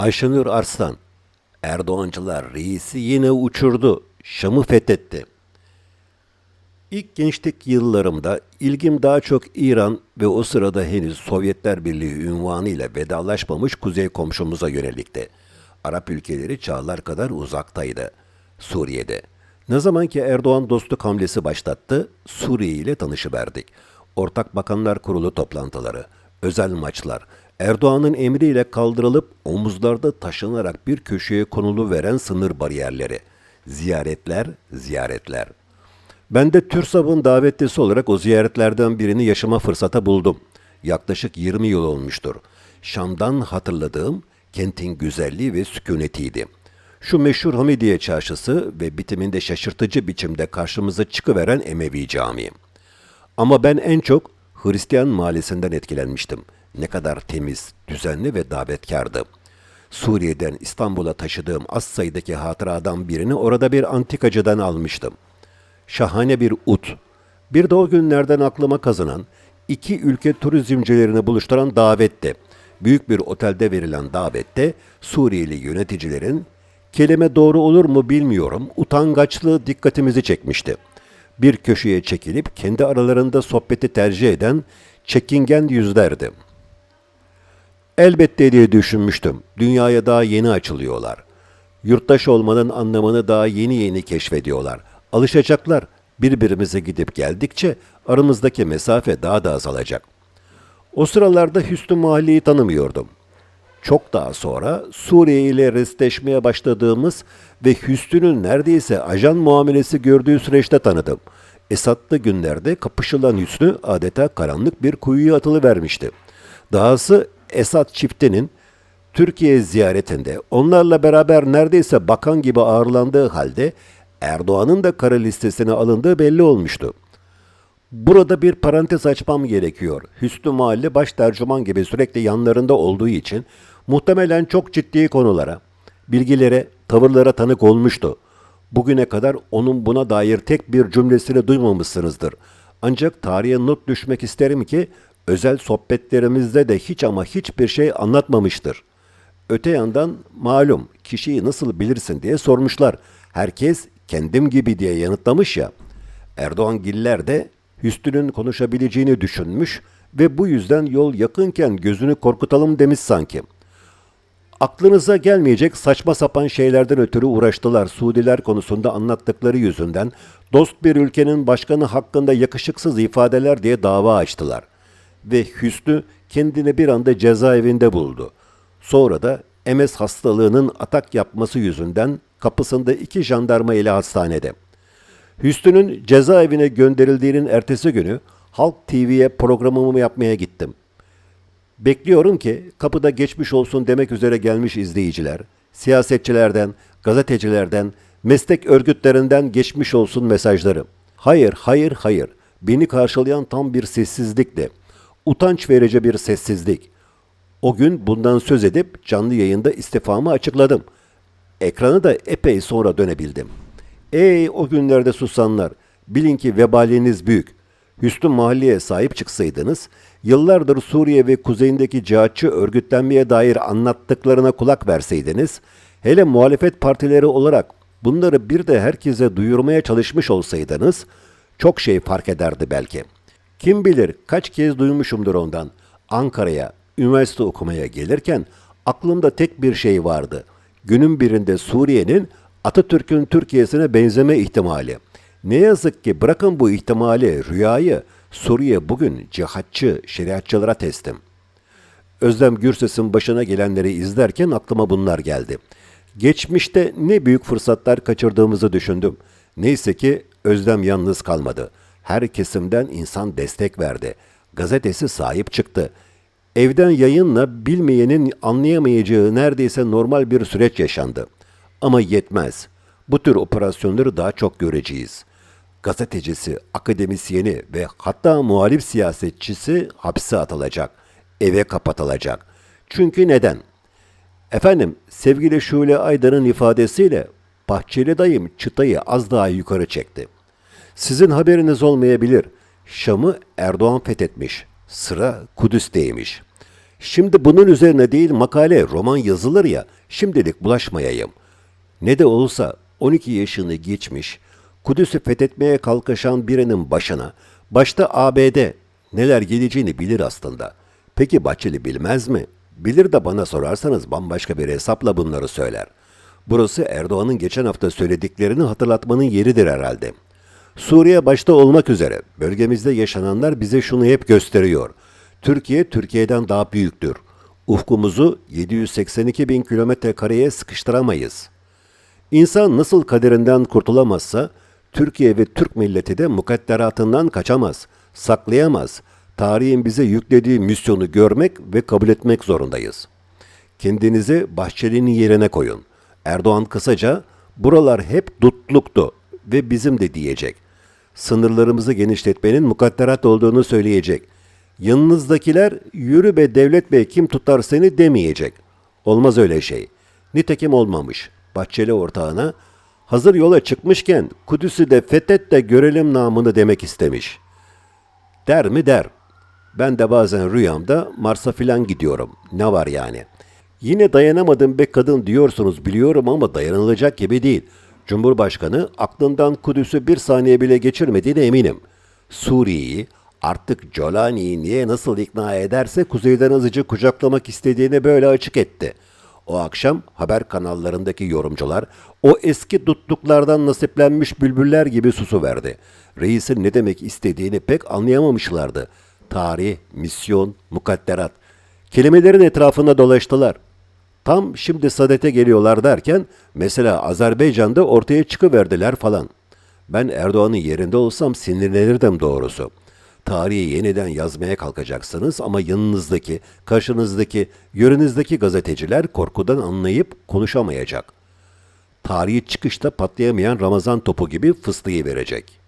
Ayşenur Arslan, Erdoğancılar reisi yine uçurdu, Şam'ı fethetti. İlk gençlik yıllarımda ilgim daha çok İran ve o sırada henüz Sovyetler Birliği ünvanıyla vedalaşmamış kuzey komşumuza yönelikti. Arap ülkeleri çağlar kadar uzaktaydı. Suriye'de. Ne zaman ki Erdoğan dostluk hamlesi başlattı, Suriye ile tanışıverdik. Ortak Bakanlar Kurulu toplantıları, özel maçlar, Erdoğan'ın emriyle kaldırılıp omuzlarda taşınarak bir köşeye konulu veren sınır bariyerleri, ziyaretler, ziyaretler. Ben de TÜRSAB'ın davetlisi olarak o ziyaretlerden birini yaşama fırsata buldum. Yaklaşık 20 yıl olmuştur. Şam'dan hatırladığım kentin güzelliği ve sükunetiydi. Şu meşhur Hamidiye Çarşısı ve bitiminde şaşırtıcı biçimde karşımıza çıkıveren Emevi Camii. Ama ben en çok Hristiyan mahallesinden etkilenmiştim. Ne kadar temiz, düzenli ve davetkardı. Suriye'den İstanbul'a taşıdığım az sayıdaki hatıradan birini orada bir antikacıdan almıştım. Şahane bir ut. Bir de o günlerden aklıma kazınan iki ülke turizmcilerini buluşturan davetti. Büyük bir otelde verilen davette Suriyeli yöneticilerin kelime doğru olur mu bilmiyorum utangaçlığı dikkatimizi çekmişti. Bir köşeye çekilip kendi aralarında sohbeti tercih eden çekingen yüzlerdi. Elbette diye düşünmüştüm. Dünyaya daha yeni açılıyorlar. Yurttaş olmanın anlamını daha yeni yeni keşfediyorlar. Alışacaklar. Birbirimize gidip geldikçe aramızdaki mesafe daha da azalacak. O sıralarda Hüsnü Mahalle'yi tanımıyordum. Çok daha sonra Suriye ile restleşmeye başladığımız ve Hüsnü'nün neredeyse ajan muamelesi gördüğü süreçte tanıdım. Esatlı günlerde kapışılan Hüsnü adeta karanlık bir kuyuya atılıvermişti. Dahası Esat çiftinin Türkiye ziyaretinde onlarla beraber neredeyse bakan gibi ağırlandığı halde Erdoğan'ın da kara listesine alındığı belli olmuştu. Burada bir parantez açmam gerekiyor. Hüsnü Mahalle baş tercüman gibi sürekli yanlarında olduğu için muhtemelen çok ciddi konulara, bilgilere, tavırlara tanık olmuştu. Bugüne kadar onun buna dair tek bir cümlesini duymamışsınızdır. Ancak tarihe not düşmek isterim ki özel sohbetlerimizde de hiç ama hiçbir şey anlatmamıştır. Öte yandan malum kişiyi nasıl bilirsin diye sormuşlar. Herkes kendim gibi diye yanıtlamış ya. Erdoğan Giller de Hüsnü'nün konuşabileceğini düşünmüş ve bu yüzden yol yakınken gözünü korkutalım demiş sanki. Aklınıza gelmeyecek saçma sapan şeylerden ötürü uğraştılar Suudiler konusunda anlattıkları yüzünden dost bir ülkenin başkanı hakkında yakışıksız ifadeler diye dava açtılar. Ve Hüsnü kendini bir anda cezaevinde buldu. Sonra da MS hastalığının atak yapması yüzünden kapısında iki jandarma ile hastanede. Hüsnü'nün cezaevine gönderildiğinin ertesi günü Halk TV'ye programımı yapmaya gittim. Bekliyorum ki kapıda geçmiş olsun demek üzere gelmiş izleyiciler, siyasetçilerden, gazetecilerden, meslek örgütlerinden geçmiş olsun mesajları. Hayır, hayır, hayır. Beni karşılayan tam bir sessizlikti. Utanç verici bir sessizlik. O gün bundan söz edip canlı yayında istifamı açıkladım. Ekranı da epey sonra dönebildim. Ey o günlerde susanlar, bilin ki vebaliniz büyük. Hüsnü Mahalle'ye sahip çıksaydınız, yıllardır Suriye ve kuzeyindeki cihatçı örgütlenmeye dair anlattıklarına kulak verseydiniz, hele muhalefet partileri olarak bunları bir de herkese duyurmaya çalışmış olsaydınız, çok şey fark ederdi belki. Kim bilir kaç kez duymuşumdur ondan. Ankara'ya, üniversite okumaya gelirken aklımda tek bir şey vardı. Günün birinde Suriye'nin Atatürk'ün Türkiye'sine benzeme ihtimali. Ne yazık ki bırakın bu ihtimali, rüyayı, Suriye bugün cihatçı, şeriatçılara teslim. Özlem Gürses'in başına gelenleri izlerken aklıma bunlar geldi. Geçmişte ne büyük fırsatlar kaçırdığımızı düşündüm. Neyse ki Özlem yalnız kalmadı. Her kesimden insan destek verdi. Gazetesi sahip çıktı. Evden yayınla bilmeyenin anlayamayacağı neredeyse normal bir süreç yaşandı. Ama yetmez. Bu tür operasyonları daha çok göreceğiz. Gazetecisi, akademisyeni ve hatta muhalif siyasetçisi hapse atılacak, eve kapatılacak. Çünkü neden? Efendim, sevgili Şule Aydar'ın ifadesiyle Bahçeli dayım çıtayı az daha yukarı çekti. Sizin haberiniz olmayabilir. Şam'ı Erdoğan fethetmiş. Sıra Kudüs'teymiş. Şimdi bunun üzerine değil makale, roman yazılır ya, şimdilik bulaşmayayım. Ne de olsa 12 yaşını geçmiş, Kudüs'ü fethetmeye kalkışan birinin başına, başta ABD neler geleceğini bilir aslında. Peki Bahçeli bilmez mi? Bilir de bana sorarsanız bambaşka bir hesapla bunları söyler. Burası Erdoğan'ın geçen hafta söylediklerini hatırlatmanın yeridir herhalde. Suriye başta olmak üzere bölgemizde yaşananlar bize şunu hep gösteriyor. Türkiye, Türkiye'den daha büyüktür. Ufkumuzu 782 bin kilometre kareye sıkıştıramayız. İnsan nasıl kaderinden kurtulamazsa, Türkiye ve Türk milleti de mukadderatından kaçamaz, saklayamaz. Tarihin bize yüklediği misyonu görmek ve kabul etmek zorundayız. Kendinizi Bahçeli'nin yerine koyun. Erdoğan kısaca, buralar hep dutluktu ve bizim de diyecek. Sınırlarımızı genişletmenin mukadderat olduğunu söyleyecek. Yanınızdakiler yürü be devlet bey kim tutar seni demeyecek. Olmaz öyle şey. Nitekim olmamış. Bahçeli ortağına hazır yola çıkmışken Kudüs'ü de fethet de görelim namını demek istemiş. Der mi der. Ben de bazen rüyamda Mars'a filan gidiyorum. Ne var yani? Yine dayanamadım be kadın diyorsunuz biliyorum ama dayanılacak gibi değil. Cumhurbaşkanı aklından Kudüs'ü bir saniye bile geçirmediğine eminim. Suriye'yi artık Jolani'yi niye nasıl ikna ederse kuzeyden azıcık kucaklamak istediğini böyle açık etti. O akşam haber kanallarındaki yorumcular o eski dutluklardan nasiplenmiş bülbüller gibi susu verdi. Reisin ne demek istediğini pek anlayamamışlardı. Tarih, misyon, mukadderat. Kelimelerin etrafında dolaştılar. Tam şimdi sadete geliyorlar derken mesela Azerbaycan'da ortaya çıkıverdiler falan. Ben Erdoğan'ın yerinde olsam sinirlenirdim doğrusu. Tarihi yeniden yazmaya kalkacaksınız ama yanınızdaki, karşınızdaki, yörenizdeki gazeteciler korkudan anlayıp konuşamayacak. Tarihi çıkışta patlayamayan Ramazan topu gibi fıstığı verecek.